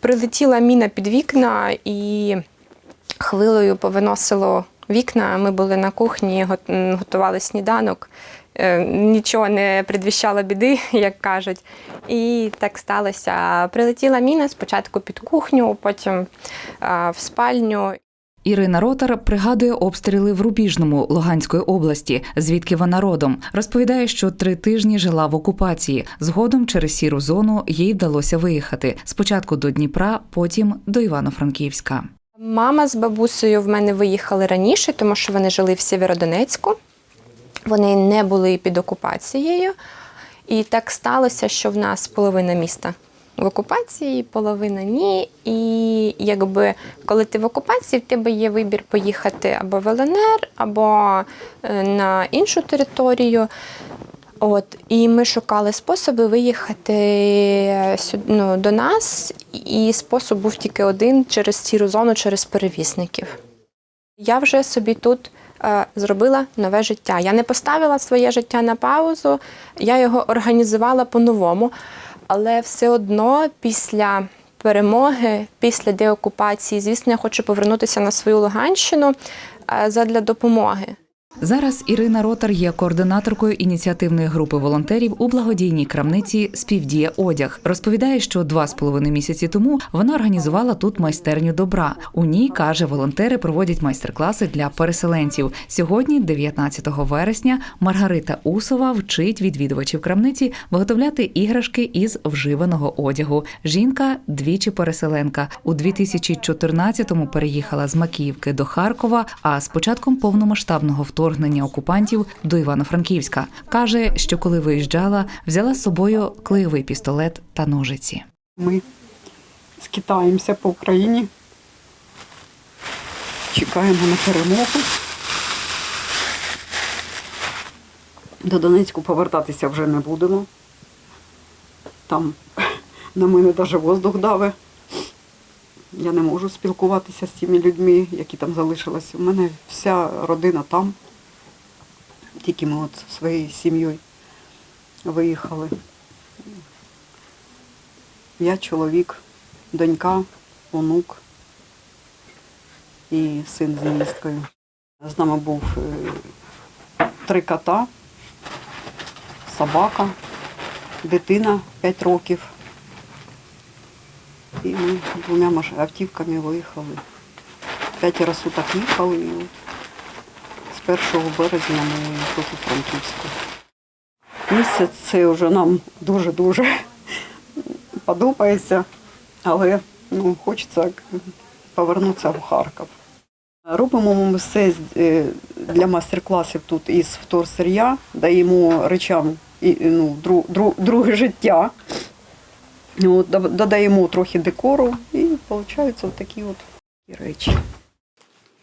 Прилетіла міна під вікна і хвилею повиносило вікна. Ми були на кухні, готували сніданок. Е, Нічого не предвіщало біди, як кажуть. І так сталося. Прилетіла міна спочатку під кухню, потім в спальню. Ірина Ротар пригадує обстріли в Рубіжному Луганської області, звідки вона родом. Розповідає, що три тижні жила в окупації. Згодом через сіру зону їй вдалося виїхати. Спочатку до Дніпра, потім до Івано-Франківська. Мама з бабусею в мене виїхали раніше, тому що вони жили в Сєвєродонецьку. Вони не були під окупацією. І так сталося, що в нас половина міста в окупації, половина ні. І якби коли ти в окупації, в тебе є вибір поїхати або в ЛНР, або е, на іншу територію. От, і ми шукали способи виїхати сю- ну, до нас, і спосіб був тільки один через сіру зону, через перевісників. Я вже собі тут е, зробила нове життя. Я не поставила своє життя на паузу, я його організувала по-новому. Але все одно після перемоги, після деокупації, звісно, я хочу повернутися на свою Луганщину е, задля допомоги. Зараз Ірина Ротар є координаторкою ініціативної групи волонтерів у благодійній крамниці Співдія одяг. Розповідає, що два з половиною місяці тому вона організувала тут майстерню добра. У ній каже, волонтери проводять майстер-класи для переселенців. Сьогодні, 19 вересня, Маргарита Усова вчить відвідувачів крамниці виготовляти іграшки із вживаного одягу. Жінка двічі переселенка. У 2014-му переїхала з Макіївки до Харкова. А з початком повномасштабного вторгнення окупантів до Івано-Франківська каже, що коли виїжджала, взяла з собою клеєвий пістолет та ножиці. Ми скитаємося по Україні, чекаємо на перемогу. До Донецьку повертатися вже не будемо. Там на мене навіть воздух даве. Я не можу спілкуватися з тими людьми, які там залишилися. У мене вся родина там. Тільки ми от своєю сім'єю виїхали. Я чоловік, донька, онук і син з невісткою. З нами був е, три кота, собака, дитина 5 років. І ми двома автівками виїхали. П'ятеро суток їхали і от 1 березня ми тут у Франківську. Місяць це вже нам дуже-дуже подобається, але ну, хочеться повернутися в Харків. Робимо ми все е, для майстер-класів тут із вторсир'я, даємо речам ну, дру, дру, друге життя. Додаємо трохи декору і виходять такі от речі.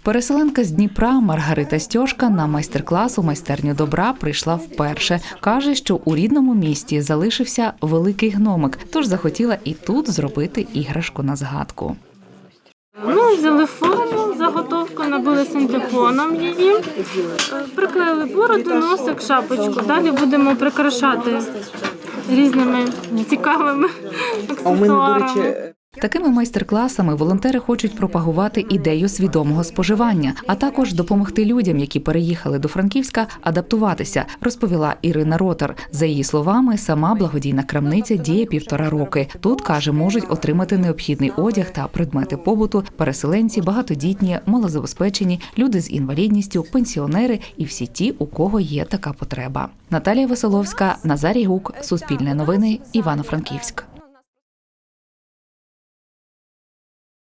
Переселенка з Дніпра Маргарита Стьошка на майстер-клас у майстерню добра прийшла вперше. каже, що у рідному місті залишився великий гномик, тож захотіла і тут зробити іграшку на згадку. Ну, взяли форму, заготовку, набили синтепоном її, е, приклеїли бороду, носик, шапочку. Далі будемо прикрашати різними цікавими аксесуарами. Такими майстер-класами волонтери хочуть пропагувати ідею свідомого споживання, а також допомогти людям, які переїхали до Франківська, адаптуватися, розповіла Ірина Ротар. За її словами, сама благодійна крамниця діє півтора роки. Тут каже, можуть отримати необхідний одяг та предмети побуту, переселенці, багатодітні, малозабезпечені, люди з інвалідністю, пенсіонери і всі ті, у кого є така потреба. Наталія Веселовська, Назарій Гук, Суспільне новини, Івано-Франківськ.